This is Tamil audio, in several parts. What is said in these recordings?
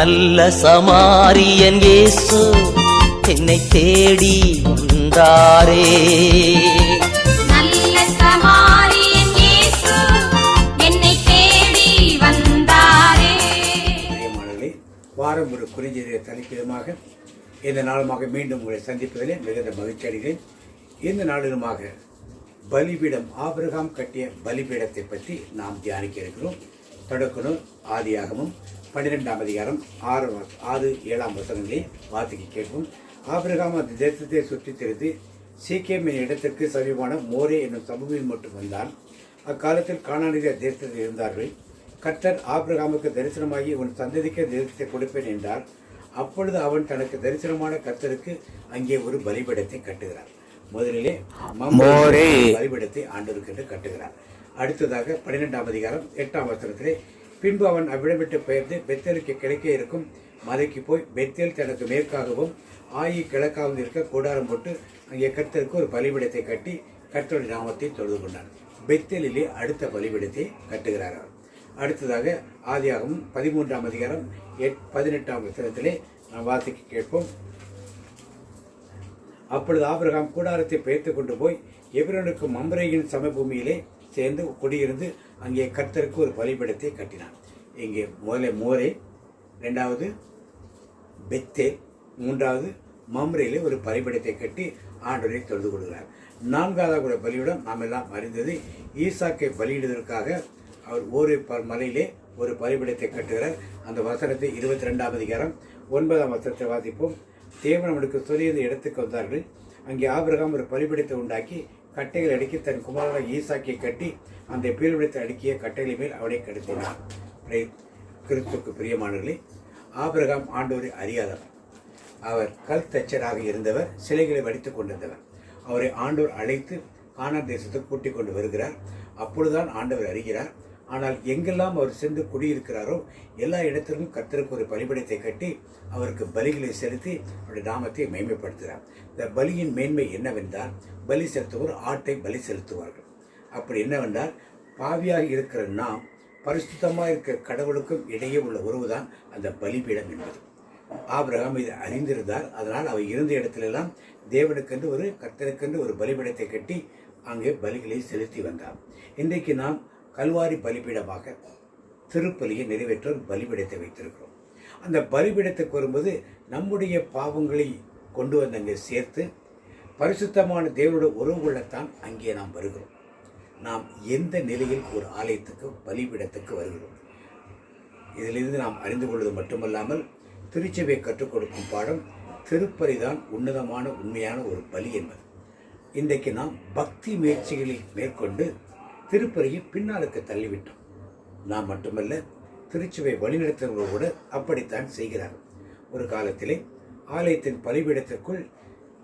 நல்ல சமாரியன் இயேசு என்னை தேடி வந்தாரே. நல்ல சமாரியன் இயேசு என்னை தேடி வந்தாரே. பிரியமானவர்களே வாரம் ஒரு குறிஞ்செய்திய தலைப்பிடமாக இந்த நாளுமாக மீண்டும் உங்களை சந்திப்பதிலே மிகுந்த மகிழ்ச்சி அடைகிறேன். இந்த நாளிலுமாக பலிபீடம் ஆபிரகாம் கட்டிய பலிபீடத்தை பற்றி நாம் தியானிக்க இருக்கிறோம். தொடக்கணும் ஆதியாகமும் பன்னிரெண்டாம் அதிகாரம் ஆறு ஆறு ஏழாம் வசனங்களே வாசிக்க கேட்போம். ஆபிரகாம் அந்த தேசத்தை சுற்றித் திரிந்து சீக்கியம் இடத்திற்கு சமீபமான மோரே என்னும் சமூகம் மட்டும் வந்தான். அக்காலத்தில் காணானிய தேசத்தில் இருந்தார்கள். கர்த்தர் ஆபிரகாமுக்கு தரிசனமாகி உன் சந்ததிக்கு தேசத்தை கொடுப்பேன் என்றார். அப்பொழுது அவன் தனக்கு தரிசனமான கர்த்தருக்கு அங்கே ஒரு பலிபீடத்தை கட்டுகிறார். முதலிலே பலிபீடத்தை ஆண்டவருக்கு கட்டுகிறார். அடுத்ததாக பன்னிரெண்டாம் அதிகாரம் எட்டாம் வசனத்திலே பின்பு அவன் அவ்விடமிட்டு பெயர்ந்து பெத்தேலுக்கு கிழக்கே இருக்கும் மலைக்கு போய் பெத்தேல் தனக்கு மேற்காகவும் ஆயி கிழக்காகவும் இருக்க கூடாரம் போட்டு அங்கே கர்த்தருக்கு ஒரு பலிபீடத்தை கட்டி கர்த்தருடைய நாமத்தை தொழுது கொண்டான். பெத்தேலிலே அடுத்த பலிபீடத்தை கட்டுகிறார் அடுத்ததாக ஆதியாகவும் பதிமூன்றாம் அதிகாரம் எட் பதினெட்டாம் வசனத்திலே நாம் வாசிக்க கேட்போம். அப்பொழுது ஆபிரகாம் கூடாரத்தை பெயர்த்து கொண்டு போய் எபிரனுக்கு மம்ரேயின் சமபூமியிலே சேர்ந்து குடியிருந்து அங்கே கர்த்தருக்கு ஒரு பலிபடத்தை கட்டினான். இங்கே முதல்ல மோரே ரெண்டாவது பெத்தே மூன்றாவது மம்ரையில் ஒரு பலிபடத்தை கட்டி ஆண்டவரை தொழுது கொள்கிறார். நான்காவது கூட பலியிடம் நாம் எல்லாம் அறிந்தது ஈசாக்கை பலியிடுவதற்காக அவர் ஒரு ப- மலையிலே ஒரு பலிபடத்தை கட்டுகிறார். அந்த வசனத்தை இருபத்தி ரெண்டாம் அதிகாரம் ஒன்பதாம் வசனத்தை வாசிப்போம். தேவன் அவனுக்கு சொல்லிய இடத்துக்கு வந்தார்கள். அங்கே ஆபிரகாம் ஒரு பலிபடத்தை உண்டாக்கி கட்டைகள் அடுக்கி தன் குமாரனை ஈசாக்கை கட்டி அந்த பீல்விடத்தை அடுக்கிய கட்டைகள் மேல் அவனை கடத்தினார் கிறிஸ்துக்கு பிரியமானவர்களே ஆபிரகாம் ஆண்டோரை அறியாதவர். அவர் கல் தச்சராக இருந்தவர் சிலைகளை வடித்துக் கொண்டிருந்தவர். அவரை ஆண்டோர் அழைத்து கானா தேசத்துக்கு கூட்டிக் கொண்டு வருகிறார். அப்பொழுதுதான் ஆண்டவர் அறிகிறார் ஆனால் எங்கெல்லாம் அவர் சென்று குடியிருக்கிறாரோ எல்லா இடத்திலும் கர்த்தருக்கு ஒரு பலிபடத்தை கட்டி அவருக்கு பலிகளை செலுத்தி அவருடைய நாமத்தை மேன்மைப்படுத்துகிறார். இந்த பலியின் மேன்மை என்னவென்றால் பலி செலுத்துவோர் ஆட்டை பலி செலுத்துவார்கள். அப்படி என்னவென்றால் பாவியாக இருக்கிற நாம் பரிசுத்தமாக இருக்கிற கடவுளுக்கும் இடையே உள்ள உறவுதான் அந்த பலிபீடம் என்பது. ஆபிரகாம் இதை அறிந்திருந்தார். அதனால் அவர் இருந்த இடத்திலெல்லாம் தேவனுக்கென்று ஒரு கர்த்தருக்கென்று ஒரு பலிபீடத்தை கட்டி அங்கே பலிகளை செலுத்தி வந்தார். இன்றைக்கு நாம் கல்வாரி பலிபீடமாக திருப்பலியை நிறைவேற்ற ஒரு பலிபீடத்தை வைத்திருக்கிறோம். அந்த பலிபீடத்துக்கு வரும்போது நம்முடைய பாவங்களை கொண்டு வந்து அங்கே சேர்த்து பரிசுத்தமான தேவனோட உறவு கொள்ளத்தான் அங்கே நாம் வருகிறோம். நாம் எந்த நிலையில் ஒரு ஆலயத்துக்கு பலிபீடத்துக்கு வருகிறோம்? இதிலிருந்து நாம் அறிந்து கொள்வது மட்டுமல்லாமல் திருச்சபை கற்றுக் கொடுக்கும் பாடம் திருப்பலிதான் உன்னதமான உண்மையான ஒரு பலி என்பது. இன்றைக்கு நாம் பக்தி முயற்சிகளில் மேற்கொண்டு திருப்பலியை பின்னாலுக்கு தள்ளிவிட்டோம். நாம் மட்டுமல்ல திருச்சுவை வழிநடத்துகிறவர்கள் கூட அப்படித்தான் செய்கிறார். ஒரு காலத்திலே ஆலயத்தின் பலிபீடத்திற்குள்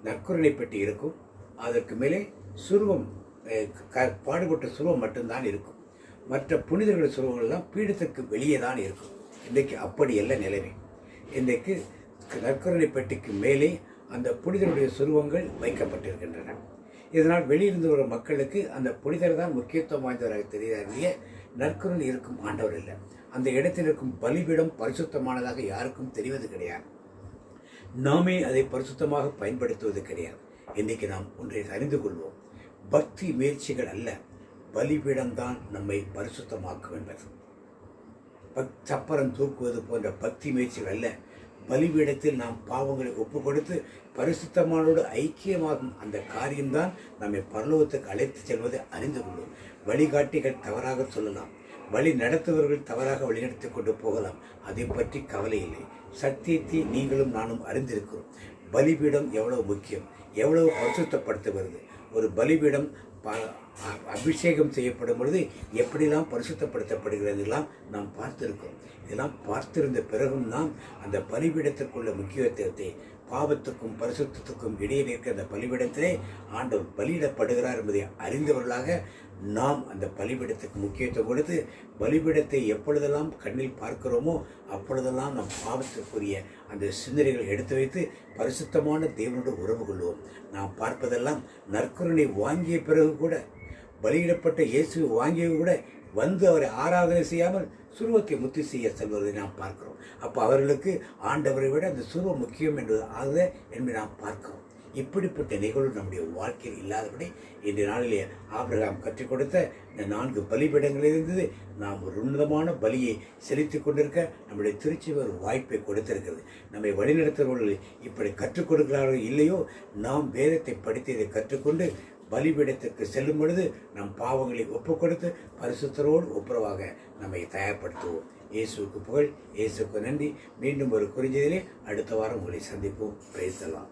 நற்கருணை பெட்டி இருக்கும். அதற்கு மேலே சுருவம் க- பாடுபட்ட சுருவம் மட்டும்தான் இருக்கும். மற்ற புனிதர்கள் சுருவங்கள்லாம் பீடத்திற்கு வெளியே தான் இருக்கும். இன்றைக்கு அப்படியல்ல நிலைமை. இன்றைக்கு நற்கருணை பெட்டிக்கு மேலே அந்த புனிதருடைய சுருவங்கள் வைக்கப்பட்டிருக்கின்றன. இதனால் வெளியிருந்து வரும் மக்களுக்கு அந்த புனிதர் தான் முக்கியத்துவம் வாய்ந்தவராக தெரியாத நற்குரல் இருக்கும் ஆண்டவர் இல்லை. அந்த இடத்தில் இருக்கும் பலிபீடம் பரிசுத்தமானதாக யாருக்கும் தெரிவது கிடையாது. நாமே அதை பரிசுத்தமாக பயன்படுத்துவது கிடையாது. இன்றைக்கு நாம் ஒன்றை அறிந்து கொள்வோம். பக்தி முயற்சிகள் அல்ல பலிபீடம்தான் நம்மை பரிசுத்தமாக்கும் என்பது. பக் சப்பரம் தூக்குவது போன்ற பக்தி முயற்சிகள் அல்ல பலிபீடத்தில் நாம் பாவங்களை ஒப்பு கொடுத்து பரிசுத்தமானோடு ஐக்கியமாகும் அந்த காரியம்தான் நம்மை பரலோகத்துக்கு அழைத்து செல்வதை அறிந்து கொள்ளும். வழிகாட்டிகள் தவறாக சொல்லலாம். வழி நடத்துபவர்கள் தவறாக வழிநடத்தி கொண்டு போகலாம். அதை பற்றி கவலை இல்லை. சத்தியத்தை நீங்களும் நானும் அறிந்திருக்கிறோம். பலிபீடம் எவ்வளவு முக்கியம்? எவ்வளவு பரிசுத்தப்படுத்துகிறது? ஒரு பலிபீடம் அபிஷேகம் செய்யப்படும் பொழுது எப்படிலாம் பரிசுத்தப்படுத்தப்படுகிறதெல்லாம் நாம் பார்த்திருக்கோம் இதெல்லாம் பார்த்திருந்த பிறகும் நாம் அந்த பலிபீடத்திற்குள்ள முக்கியத்துவத்தை பாவத்துக்கும் பரிசுத்தத்துக்கும் இடையில் இருக்கிற அந்த பலிபீடத்திலே ஆண்டவர் பலியிடப்படுகிறார் என்பதை அறிந்தவர்களாக நாம் அந்த பலிபீடத்துக்கு முக்கியத்துவம் கொடுத்து பலிபீடத்தை எப்பொழுதெல்லாம் கண்ணில் பார்க்கிறோமோ அப்பொழுதெல்லாம் நம் பாவத்திற்குரிய அந்த சிந்தனைகளை எடுத்து வைத்து பரிசுத்தமான தேவனோடு உறவு கொள்வோம். நாம் பார்ப்பதெல்லாம் நற்கருணை வாங்கிய பிறகு கூட பலியிடப்பட்ட இயேசு வாங்கிய கூட வந்து அவரை ஆராதனை செய்யாமல் சுருவத்தை முத்தி செய்ய செல்வதை நாம் பார்க்கிறோம். அப்போ அவர்களுக்கு ஆண்டவரை விட அந்த சுருவம் முக்கியம் என்பது ஆகுத என்பதை நாம் பார்க்கிறோம். இப்படிப்பட்ட நிகழ்வு நம்முடைய வாழ்க்கையில் இல்லாதபடி இன்றைய நாளிலே ஆபிரகாம் கற்றுக் கொடுத்த இந்த நான்கு பலிபீடங்கள் இருந்தது. நாம் ஒரு உன்னதமான பலியை செலுத்திக் கொண்டிருக்க நம்முடைய திருச்சி ஒரு வாய்ப்பை கொடுத்திருக்கிறது. நம்மை வழிநடத்துபவர்கள் இப்படி கற்றுக் கொடுக்கிறார்கள் இல்லையோ நாம் வேதத்தை படித்து இதை கற்றுக்கொண்டு பலிபீடத்திற்கு செல்லும் பொழுது நம் பாவங்களை ஒப்பு கொடுத்து பரிசுத்தரோடு ஒப்புரவாக நம்மை தயார்படுத்துவோம். இயேசுவுக்கு புகழ் இயேசுக்கு நன்றி. மீண்டும் ஒரு குறிஞ்சதிலே அடுத்த வாரம் உங்களை சந்திப்போம். பேசலாம்